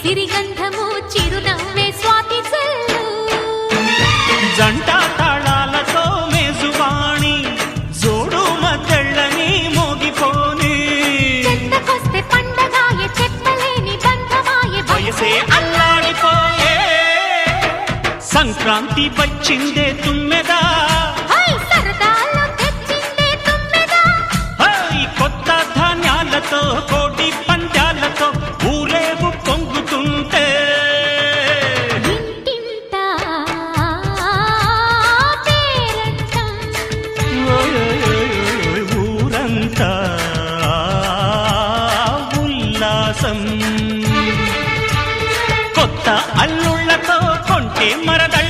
సిరిగంధము చిరునవ్వే స్వాతి జంట సంక్రాంతి వచ్చిందే తుమ్మెదా? కొత్త ధాన్యాలతో ఉల్లాసం కొత్త అల్లుడు